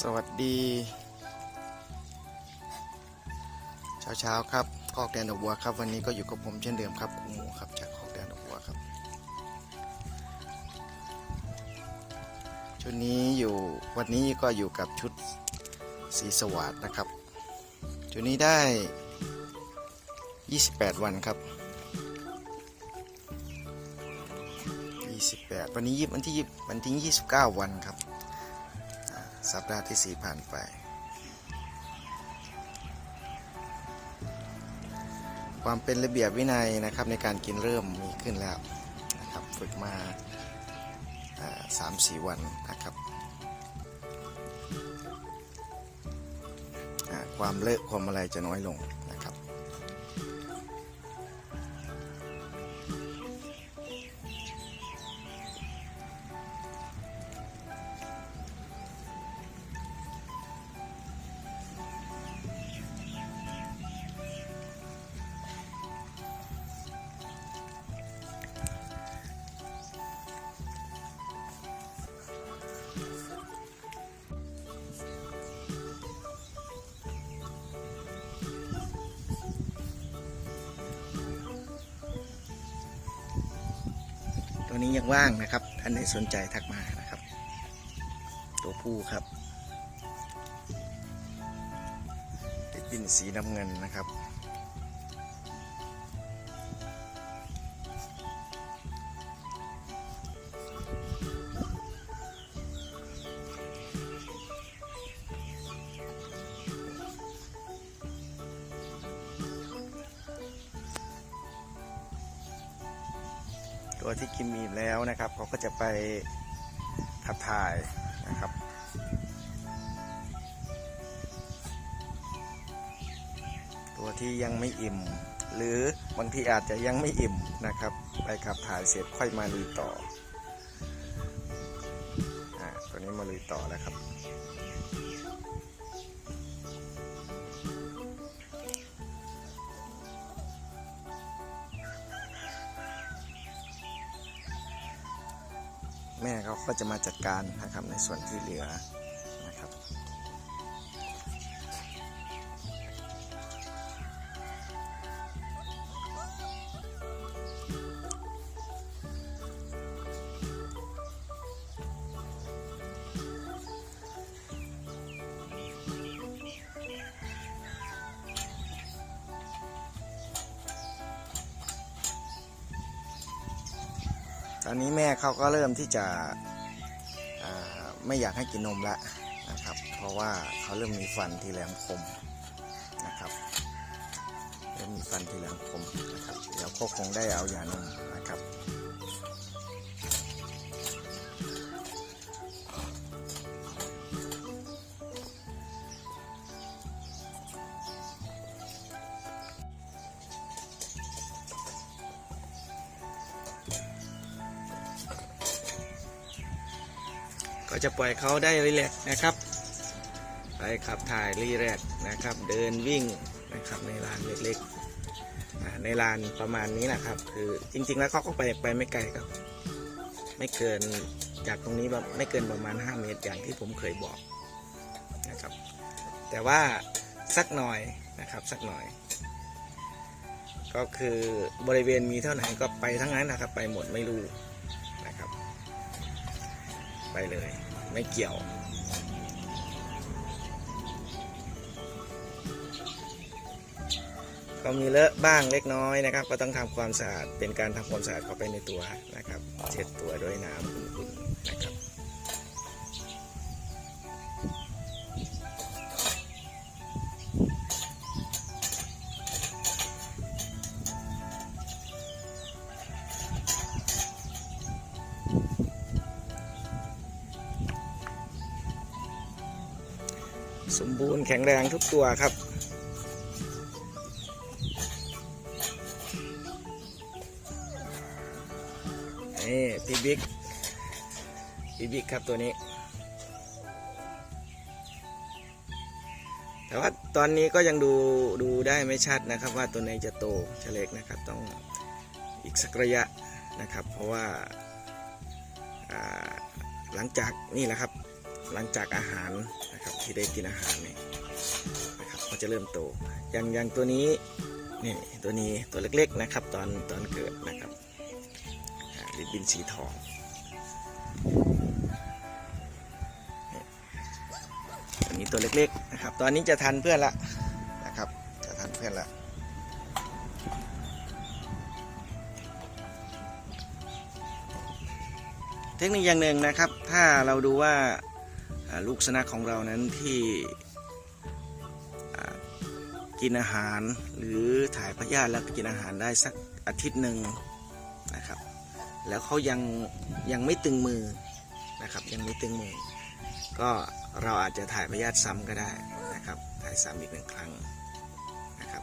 สวัสดีเช้าเช้าๆครับคอกแดนดอกบัวครับ วันนี้ก็อยู่กับผมเช่นเดิมครับครูหมูครับจากคอกแดนดอกบัวครับชุดนี้อยู่วันนี้ก็อยู่กับชุดสีสวัสดนะครับชุดนี้ได้ 28 วันครับ28วันนี้ยี่วันที่ยี่วันที่29 วันครับ สัปดาห์ที่สี่ผ่านไป ความเป็นระเบียบวินัยนะครับในการกินเริ่มมีขึ้นแล้วนะครับฝึกมาสามสี่วันนะครับความเลอะความอะไรจะน้อยลง ตัวนี้ยังว่างนะครับ ท่านใดสนใจทักมานะครับ ตัวผู้ครับติดปินสีน้ำเงินนะครับ ตัวที่กินมีบแล้วนะครับเขาก็จะไปขับถ่ายนะครับ ตัวที่ยังไม่อิ่ม หรือบางทีอาจจะยังไม่อิ่มนะครับ ไปขับถ่ายเสร็จค่อยมาลุยต่ออ่าตัวนี้มาลุยต่อแล้วครับ แม่เขาก็จะมาจัดการนะครับในส่วนที่เหลือ ตอนนี้แม่เขาก็เริ่มที่จะไม่อยากให้กินนมละนะครับ เพราะว่าเขาเริ่มมีฟันที่แหลมคมนะครับ เริ่มมีฟันที่แหลมคมนะครับ เดี๋ยวก็คงได้เอายานม จะปล่อยเขาได้รีแลกซ์นะครับ ไปขับถ่ายรีแลกซ์นะครับ เดินวิ่งนะครับในลานเล็กๆในลานประมาณนี้นะครับ คือจริงๆแล้วเขาก็ไปไปไม่ไกลครับ ไม่เกินจากตรงนี้แบบไม่เกินประมาณ 5 เมตรอย่างที่ผมเคยบอกนะครับ แต่ว่าสักหน่อยนะครับสักหน่อย ก็คือบริเวณมีเท่าไหร่ก็ไปทั้งนั้นนะครับ ไปหมดไม่รู้นะครับ ไปเลย ไม่เกี่ยวก็มีเลอะบ้างเล็กน้อยนะครับ ก็ต้องทำความสะอาดเป็นการทำความสะอาดเข้าไปในตัวนะครับ เช็ดตัวด้วยน้ำอุ่นๆนะครับ สมบูรณ์แข็งแรงทุกตัวครับ นี่พี่บิ๊กพี่บิ๊กครับตัวนี้ แต่ว่าตอนนี้ก็ยังดูดูได้ไม่ชัดนะครับ ว่าตัวไหนจะโตจะเล็กนะครับ ต้องอีกสักระยะนะครับ เพราะว่าอ่าหลังจากนี่แหละครับ หลังจากอาหารนะครับที่ได้กินอาหารเนี่ยนะครับเขาจะเริ่มโตอย่างอย่างตัวนี้นี่ตัวนี้ตัวเล็กๆนะครับ ตอนตอนเกิดนะครับริบบินสีทองอันนี้ตัวเล็กๆนะครับ ตอนนี้จะทันเพื่อนละนะครับ จะทันเพื่อนละเทคนิคอย่างหนึ่งนะครับ ถ้าเราดูว่า ลูกสุนัขของเรานั้นที่กินอาหารหรือถ่ายพยาธิแล้วกินอาหารได้สักอาทิตย์หนึ่งนะครับ แล้วเขายังยังไม่ตึงมือนะครับยังไม่ตึงมือ ก็เราอาจจะถ่ายพยาธิซ้ำก็ได้นะครับถ่ายซ้ำอีกหนึ่งครั้งนะครับ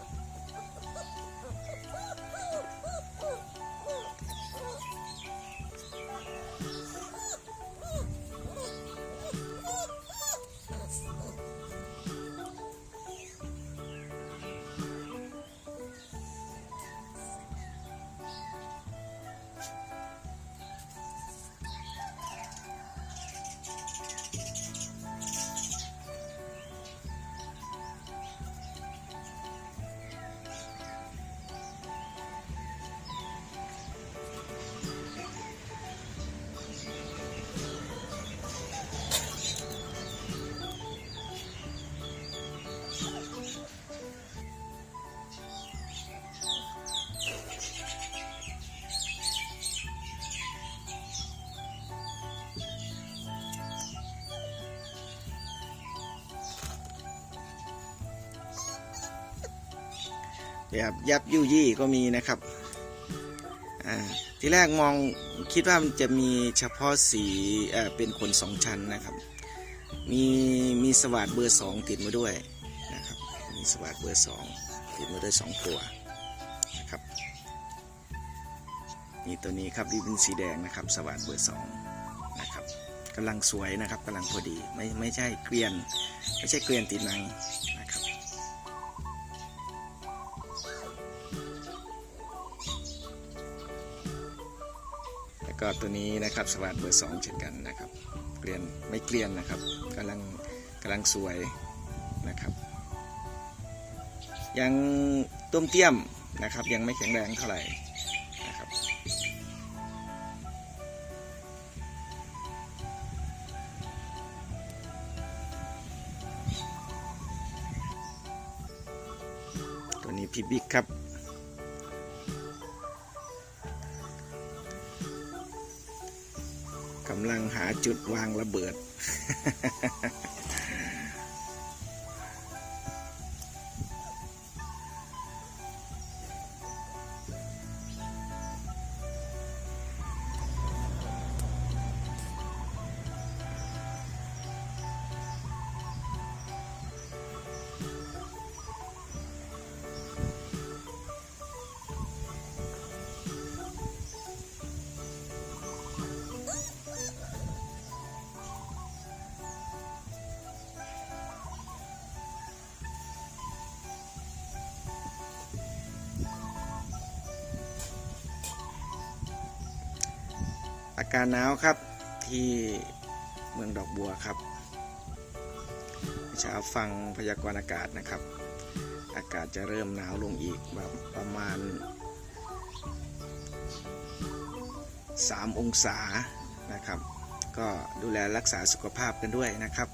แบบยับยุยี่ก็มีนะครับอ่าที่แรกมองคิดว่ามันจะมีเฉพาะสีเอ่อเป็นขนสองชั้นนะครับ มีมีสวัสดเบอร์สองติดมาด้วยนะครับมีสวัสดเบอร์สองติดมาด้วยสองตัวนะครับนี่ตัวนี้ครับริบบิ้นสีแดงนะครับสวัสดเบอร์สองนะครับกำลังสวยนะครับกำลังพอดีไม่ไม่ใช่เกลียน ไม่ใช่เกลียนติดนัง ก็ตัวนี้นะครับสวัสดเบอร์สองเช่นกันนะครับเกลียนไม่เกลียนนะครับกำลังกำลังสวยนะครับ ยังต้มเตี้ยมนะครับ ยังไม่แข็งแรงเท่าไหร่นะครับตัวนี้พี่บิ๊กครับ จุดวางระเบิดากาศหนาวครับที่เมืองดอกบัวครับเช้าฟังพยากรณ์อากาศนะครับ อากาศจะเริ่มหนาวลงอีกแบบประมาณ 3 องศานะครับ ก็ดูแลรักษาสุขภาพกันด้วยนะครับ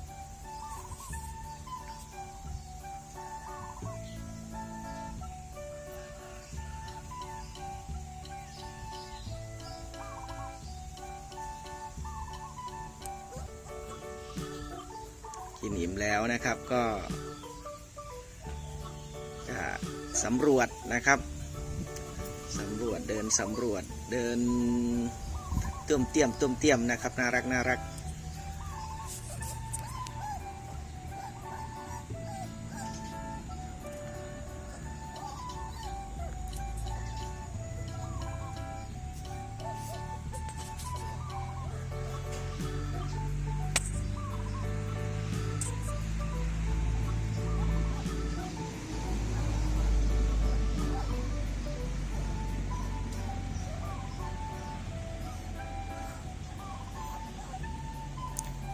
กินอิ่มแล้วนะครับก็จะสำรวจนะครับสำรวจเดินสำรวจเดินเติมเตียมเติมเตียมนะครับน่ารักน่ารัก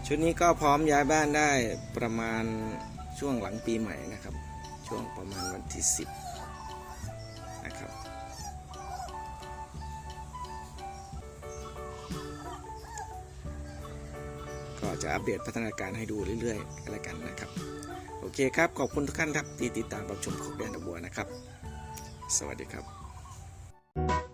ชุดนี้ก็พร้อมย้ายบ้านได้ประมาณช่วงหลังปีใหม่นะครับ ช่วงประมาณวันที่ 10 นะครับ ก็จะอัปเดตพัฒนาการให้ดูเรื่อยๆกันแล้วกันนะครับ โอเคครับ ขอบคุณทุกท่านครับที่ติดตามรับชมของแดนดอกบัวนะครับ สวัสดีครับ